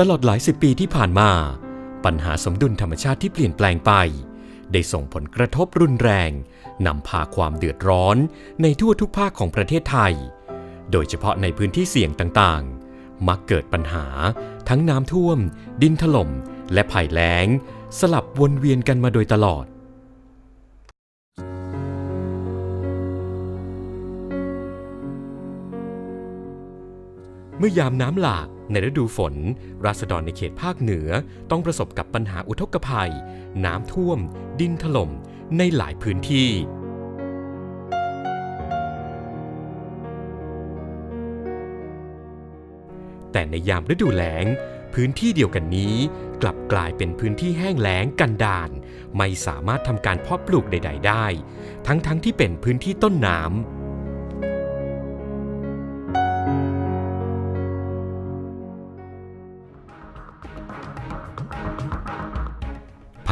ตลอดหลายสิบปีที่ผ่านมา ปัญหาสมดุลธรรมชาติที่เปลี่ยนแปลงไป ได้ส่งผลกระทบรุนแรง นำพาความเดือดร้อนในทั่วทุกภาคของประเทศไทย โดยเฉพาะในพื้นที่เสี่ยงต่างๆ มักเกิดปัญหา ทั้งน้ำท่วม ดินถล่ม และภัยแล้ง สลับวนเวียนกันมาโดยตลอด เมื่อยามน้ำหลากในฤดูฝน ราษฎรในเขตภาคเหนือต้องประสบกับปัญหาอุทกภัย น้ำท่วม ดินถล่ม ในหลายพื้นที่แต่ในยามฤดูแล้ง พื้นที่เดียวกันนี้ กลับกลายเป็นพื้นที่แห้งแล้งกันดารไม่สามารถทำการเพาะปลูกใด ๆ ได้ ทั้งๆทที่เป็นพื้นที่ต้นน้ำ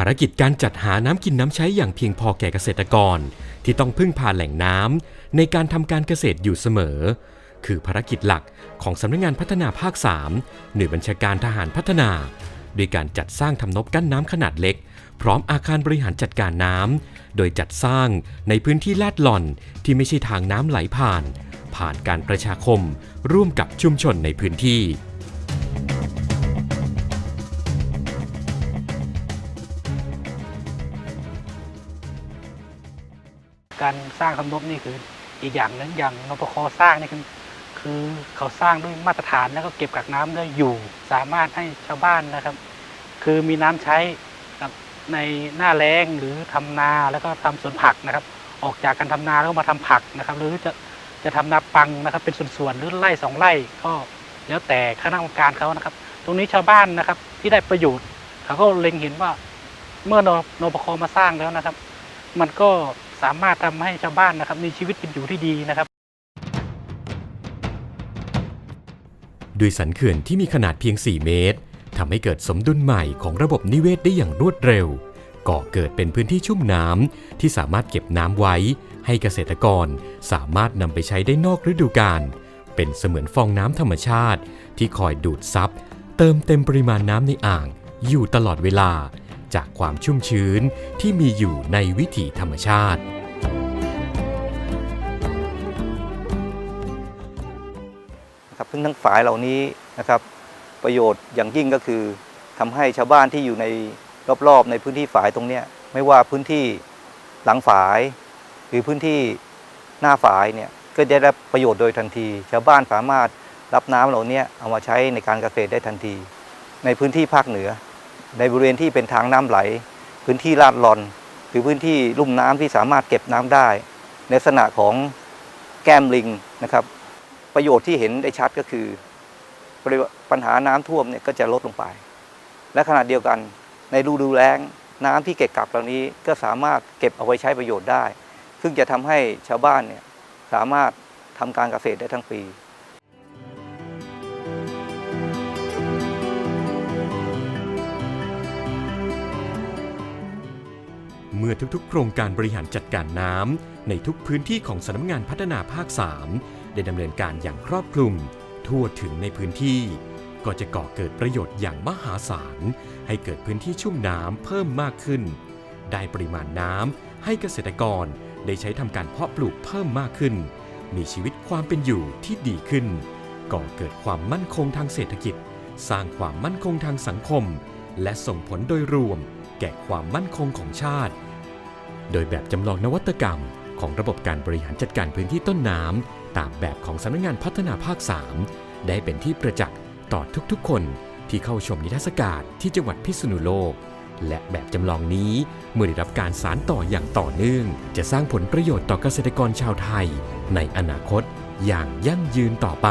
ารกิจการจัดหาน้ำกินน้ำใช้อย่างเพียงพอแก่เกษตรกร ที่ต้องพึ่งพาแหล่งน้ำในการทำการเกษตรอยู่เสมอ คือภารกิจหลักของสำนักงานพัฒนาภาค 3 หน่วยบัญชาการทหารพัฒนาโดยการจัดสร้างทำนบกั้นน้ำขนาดเล็ก พร้อมอาคารบริหารจัดการน้ำ โดยจัดสร้างในพื้นที่ลาดหล่อนที่ไม่ใช่ทางน้ำไหลผ่าน ผ่านการประชาคมร่วมกับชุมชนในพื้นที่ การสร้างทำนบนี่คืออีกอย่างหนึงอย่างนปคสร้างนี่คือคือเขาสร้างด้วยมาตรฐานแล้วก็เก็บกักน้ำได้อยู่ สามารถให้ชาวบ้านนะครับ คือมีน้ำใช้ครับในหน้าแล้งหรือทำนาแล้วก็ทำสวนผักนะครับ ออกจากการทำนาแล้วก็มาทำผักนะครับ หรือจะจะทำนาปังนะครับ เป็นส่วนๆหรือไร่สองไร่ก็แล้วแต่คณะกรรมการเขานะครับ ตรงนี้ชาวบ้านนะครับที่ได้ประโยชน์ เขาก็เล็งเห็นว่าเมื่อนนปคมาสร้างแล้วนะครับ มันก็ สามารถทำให้ชาวบ้านนะครับมีชีวิตเป็นอยู่ที่ดีนะครับ ด้วยสันเขื่อนที่มีขนาดเพียง 4 เมตรทำให้เกิดสมดุลใหม่ของระบบนิเวศได้อย่างรวดเร็วก่อเกิดเป็นพื้นที่ชุ่มน้ำที่สามารถเก็บน้ำไว้ ให้เกษตรกรสามารถนำไปใช้ได้นอกฤดูกาลเป็นเสมือนฟองน้ำธรรมชาติ ที่คอยดูดซับเติมเต็มปริมาณน้ำในอ่าง อยู่ตลอดเวลา จากความชุ่มชื้นที่มีอยู่ในวิถีธรรมชาติ นะครับซึ่งทั้งฝายเหล่านี้นะครับ ประโยชน์อย่างยิ่งก็คือทำให้ชาวบ้านที่อยู่ในรอบๆ ในพื้นที่ฝายตรงเนี้ยไม่ว่าพื้นที่หลังฝาย หรือพื้นที่หน้าฝายเนี่ยก็ได้รับประโยชน์โดยทันที ชาวบ้านสามารถรับน้ำเหล่านี้เอามาใช้ในการเกษตรได้ทันที ในพื้นที่ภาคเหนือ ในบริเวณที่เป็นทางน้ำไหล พื้นที่ลาดลอน หรือพื้นที่ลุ่มน้ำที่สามารถเก็บน้ำได้ ในลักษณะของแก้มลิงนะครับ ประโยชน์ที่เห็นได้ชัดก็คือ ปัญหาน้ำท่วมเนี่ยก็จะลดลงไป และขณะเดียวกันในฤดูแล้งน้ำที่เก็บกักเหล่านี้ก็สามารถเก็บเอาไว้ใช้ประโยชน์ได้ ซึ่งจะทำให้ชาวบ้านเนี่ยสามารถทำการเกษตรได้ทั้งปี มื่อทุกๆ โครงการบริหารจัดการน้ำในทุกพื้นที่ของสำนักงานพัฒนาภาค 3 ได้ดำเนินการอย่างครอบคลุม ทั่วถึงในพื้นที่ ก็จะก่อเกิดประโยชน์อย่างมหาศาล ให้เกิดพื้นที่ชุ่มน้ำเพิ่มมากขึ้น ได้ปริมาณน้ำให้เกษตรกรได้ใช้ทำการเพาะปลูกเพิ่มมากขึ้น มีชีวิตความเป็นอยู่ที่ดีขึ้น ก่อเกิดความมั่นคงทางเศรษฐกิจ สร้างความมั่นคงทางสังคม และส่งผลโดยรวม แก่ความมั่นคงของชาติ โดยแบบจำลองนวัตกรรม ของระบบการบริหารจัดการพื้นที่ต้นน้ำตามแบบของสำนักงานพัฒนาภาค 3 ได้เป็นที่ประจักษ์ต่อทุกๆ คนที่เข้าชมนิทรรศการที่จังหวัดพิษณุโลก และแบบจำลองนี้เมื่อได้รับการสารต่ออย่างต่อเนื่อง จะสร้างผลประโยชน์ต่อเกษตรกรชาวไทย ในอนาคตอย่างยั่งยืนต่อไป